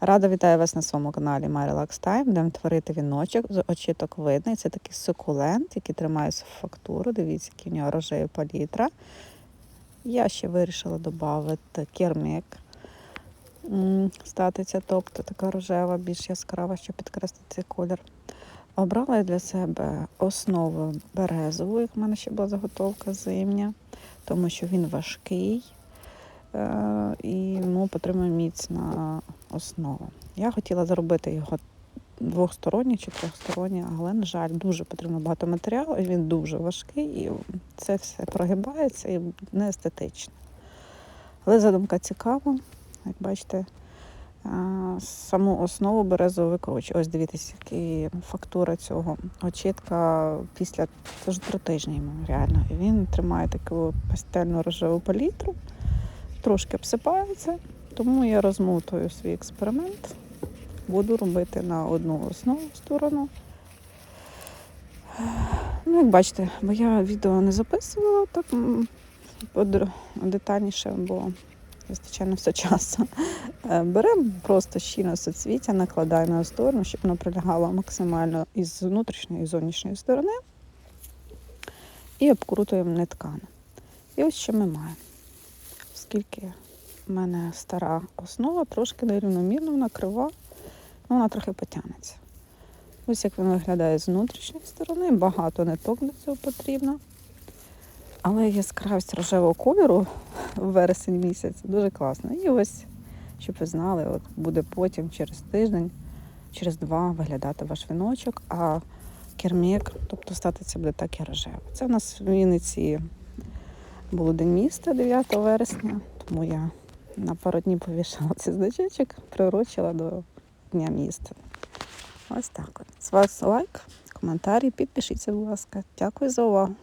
Рада вітаю вас на своєму каналі My Relax Time. Будемо творити віночок з очіток видний. Це такий сукулент, який тримає фактуру. Дивіться, який в нього рожеві палітра. Я ще вирішила додати кермік. М, Статиця, тобто така рожева, більш яскрава, щоб підкреслити цей колір. Обрала я для себе основу березову, як в мене ще була заготовка зимня, тому що він важкий е, і йому потрібна міцна основа. Я хотіла зробити його двохсторонній чи трьохсторонній, але, на жаль, дуже потрібно багато матеріалу, і він дуже важкий, і це все прогибається і не естетично. Але задумка цікава, як бачите, саму основу березову викручую. Ось дивіться, які фактура цього очітка після це ж три тижні йому реально. І він тримає таку пастельну рожеву палітру, трошки обсипається, тому я розмотую свій експеримент. Буду робити на одну основу сторону. Ну, як бачите, бо я відео не записувала так детальніше, бо вистачає на все часу. Е, Беремо просто щільно соцвіття, накладаємо на сторону, щоб воно прилягало максимально із внутрішньої і зовнішньої сторони. І обкрутуємо нитками. І ось що ми маємо. Оскільки в мене стара основа, трошки нерівномірно, вона крива, ну, вона трохи потягнеться. Ось як він виглядає з внутрішньої сторони, багато ниток для цього потрібно. Але яскравість рожевого кольору в вересень місяць дуже класно. І ось, щоб ви знали, от буде потім через тиждень, через два виглядати ваш віночок, а кермік, тобто статися буде так і рожево. Це в нас в Вінниці був день міста 9 вересня, тому я на пару днів повішала цей значечок, приручила до Дня міста. Ось так от. З вас лайк, коментарі, підпишіться, будь ласка. Дякую за увагу.